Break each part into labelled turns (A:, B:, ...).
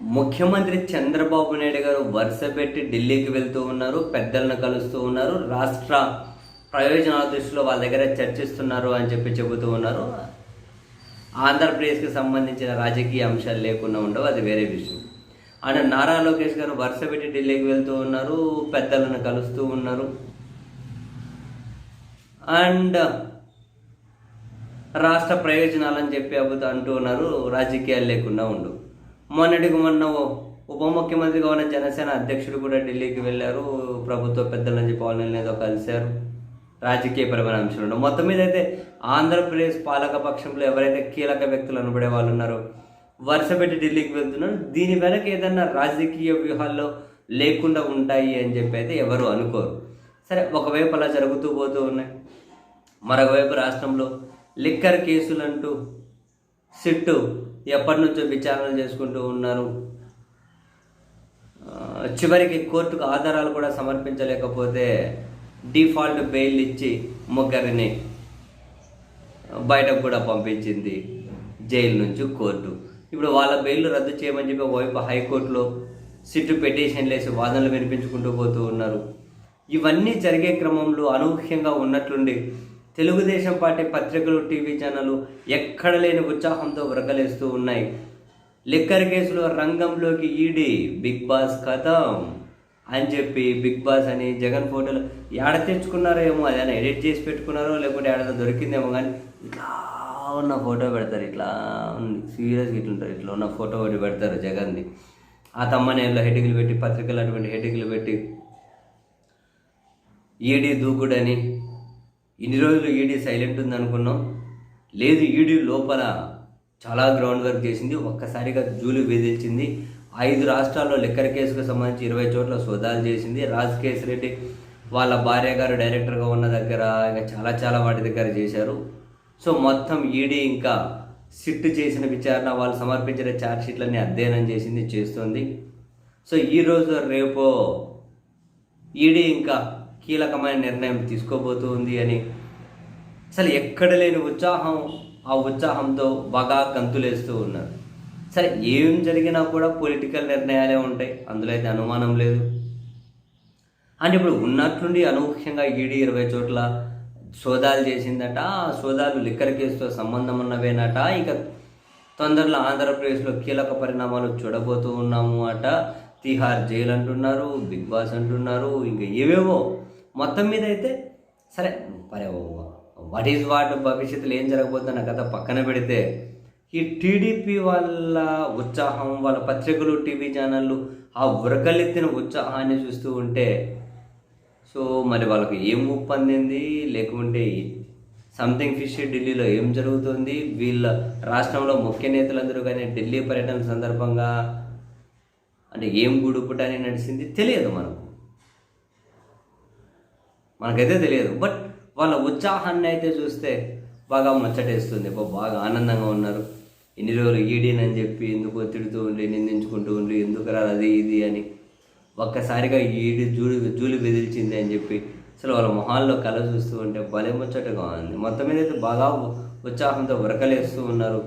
A: ముఖ్యమంత్రి చంద్రబాబు నాయుడు గారు వరుస పెట్టి ఢిల్లీకి వెళ్తూ ఉన్నారు పెద్దలను కలుస్తూ ఉన్నారు రాష్ట్ర ప్రయోజనాల దృష్టిలో వాళ్ళ దగ్గర చర్చిస్తున్నారు అని చెప్పి చెబుతూ ఉన్నారు. ఆంధ్రప్రదేశ్కి సంబంధించిన రాజకీయ అంశాలు లేకుండా ఉండవు అది వేరే విషయం. అండ్ నారా లోకేష్ గారు వరుస పెట్టి ఢిల్లీకి వెళ్తూ ఉన్నారు పెద్దలను కలుస్తూ ఉన్నారు. అండ్ రాష్ట్ర ప్రయోజనాలని చెప్పి అబ్బుతూ అంటూ ఉన్నారు రాజకీయాలు లేకుండా ఉండవు. మొన్నటికి మొన్న ఉప ముఖ్యమంత్రిగా ఉన్న జనసేన అధ్యక్షుడు కూడా ఢిల్లీకి వెళ్ళారు. ప్రభుత్వ పెద్దలని చెప్పి వాళ్ళని ఏదో కలిశారు రాజకీయపరమైన అంశాలు మొత్తం మీద అయితే ఆంధ్రప్రదేశ్ పాలక పక్షంలో ఎవరైతే కీలక వ్యక్తులు అనబడే వాళ్ళు ఉన్నారో వరుస పెట్టి ఢిల్లీకి వెళ్తున్నారు. దీని వెనక ఏదన్నా రాజకీయ వ్యూహాల్లో లేకుండా ఉంటాయి అని చెప్పి అయితే ఎవరు అనుకోరు. సరే ఒకవైపు అలా జరుగుతూ పోతూ ఉన్నాయి. మరొకవైపు రాష్ట్రంలో లిక్కర్ కేసులంటూ సిట్టు ఎప్పటి నుంచో విచారణ చేసుకుంటూ ఉన్నారు. చివరికి కోర్టుకు ఆధారాలు కూడా సమర్పించలేకపోతే డిఫాల్ట్ బెయిల్ ఇచ్చి ముగ్గురిని బయటకు కూడా పంపించింది జైలు నుంచి కోర్టు. ఇప్పుడు వాళ్ళ బెయిల్ రద్దు చేయమని చెప్పి ఒకవైపు హైకోర్టులో సిట్టు పిటిషన్లు వేసి వాదనలు వినిపించుకుంటూ పోతూ ఉన్నారు. ఇవన్నీ జరిగే క్రమంలో అనూహ్యంగా ఉన్నట్లుండి తెలుగుదేశం పార్టీ పత్రికలు టీవీ ఛానళ్ళు ఎక్కడ లేని ఉత్సాహంతో వ్రగలేస్తూ ఉన్నాయి. లిక్కర్ కేసులో రంగంలోకి ఈడీ బిగ్ బాస్ కథం అని చెప్పి బిగ్ బాస్ అని జగన్ ఫోటోలు ఏడ తెచ్చుకున్నారో ఏమో అదేనా ఎడిట్ చేసి పెట్టుకున్నారో లేకుంటే ఏడైనా దొరికిందేమో కానీ ఇట్లా ఉన్న ఫోటో పెడతారు ఇట్లా ఉంది సీరియస్గా ఇట్లా ఉంటారు ఇట్లా ఉన్న ఫోటో ఒకటి పెడతారు జగన్ది ఆ తమ్మనేలో హెడ్డింగ్లు పెట్టి పత్రికలు అటువంటి హెడ్డింగ్లు పెట్టి ఈడీ దూకుడని ఇన్ని రోజులు ఈడీ సైలెంట్ ఉంది అనుకున్నాం లేదు ఈడీ లోపల చాలా గ్రౌండ్ వర్క్ చేసింది. ఒక్కసారిగా జూలు వేధించింది ఐదు రాష్ట్రాల్లో లిక్కర్ కేసుకు సంబంధించి ఇరవై చోట్ల సోదాలు చేసింది. రాజకేశ్ రెడ్డి వాళ్ళ భార్య గారు డైరెక్టర్గా ఉన్న దగ్గర ఇంకా చాలా చాలా వాటి దగ్గర చేశారు. సో మొత్తం ఈడీ ఇంకా సిట్ చేసిన విచారణ వాళ్ళు సమర్పించిన ఛార్జ్షీట్లన్నీ అధ్యయనం చేసింది చేస్తుంది. సో ఈరోజు రేపు ఈడీ ఇంకా కీలకమైన నిర్ణయం తీసుకోబోతుంది అని. అసలు ఎక్కడ లేని ఉత్సాహం ఆ ఉత్సాహంతో బాగా గంతులేస్తూ ఉన్నారు సరే ఏం జరిగినా కూడా పొలిటికల్ నిర్ణయాలే ఉంటాయి. అందులో అయితే అనుమానం లేదు. అంటే ఇప్పుడు ఉన్నట్లుండి అనూహ్యంగా ఈడీ ఇరవై చోట్ల సోదాలు చేసిందట. ఆ సోదాలు లిక్కర్ కేసుతో సంబంధం ఉన్నవేనట. ఇక తొందరలో ఆంధ్రప్రదేశ్లో కీలక పరిణామాలు చూడబోతూ ఉన్నాము అట. తిహార్ జైలు అంటున్నారు బిగ్ బాస్ అంటున్నారు ఇంకా ఏవేవో మొత్తం మీద అయితే సరే వాట్ ఈజ్ వాట్ భవిష్యత్తులో ఏం జరగబోతున్న కథ పక్కన పెడితే ఈ టీడీపీ వాళ్ళ ఉత్సాహం వాళ్ళ పత్రికలు టీవీ ఛానళ్ళు ఆ ఉరకలెత్తిన ఉత్సాహాన్ని చూస్తూ ఉంటే సో మరి వాళ్ళకి ఏం ముప్పు అందింది? లేకుంటే సంథింగ్ ఫిష్ ఢిల్లీలో ఏం జరుగుతుంది? వీళ్ళ రాష్ట్రంలో ముఖ్య నేతలందరూ కానీ ఢిల్లీ పర్యటన సందర్భంగా అంటే ఏం గుడుపుటని నడిచింది? తెలియదు మనకు. మనకైతే తెలియదు. బట్ వాళ్ళ ఉత్సాహాన్ని అయితే చూస్తే బాగా ముచ్చటేస్తుంది. బాగా ఆనందంగా ఉన్నారు. ఇన్ని రోజులు ఈడీనని చెప్పి ఎందుకు తిడుతూ ఉండి నిందించుకుంటూ ఉండి ఎందుకు రాదు అది ఇది అని ఒక్కసారిగా ఈడి జూలి జూలి బెదిల్చింది అని చెప్పి అసలు వాళ్ళ మొహాల్లో కళ చూస్తూ ఉంటే భలే ముచ్చటగా ఉంది. మొత్తం మీద అయితే బాగా ఉత్సాహంతో ఉరకలేస్తూ ఉన్నారు.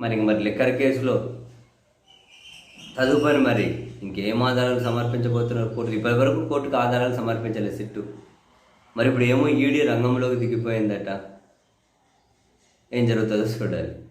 A: మరి ఇంక మరి లిక్కర్ కేసులో తదుపరి మరి ఇంకేం ఆధారాలు సమర్పించబోతున్నారు? కోర్టు ఇప్పటి వరకు కోర్టుకు ఆధారాలు సమర్పించలేదు సిట్టు. మరి ఇప్పుడు ఏమో ఈడీ రంగంలోకి దిగిపోయిందట. ఏం జరుగుతుందో చూడాలి.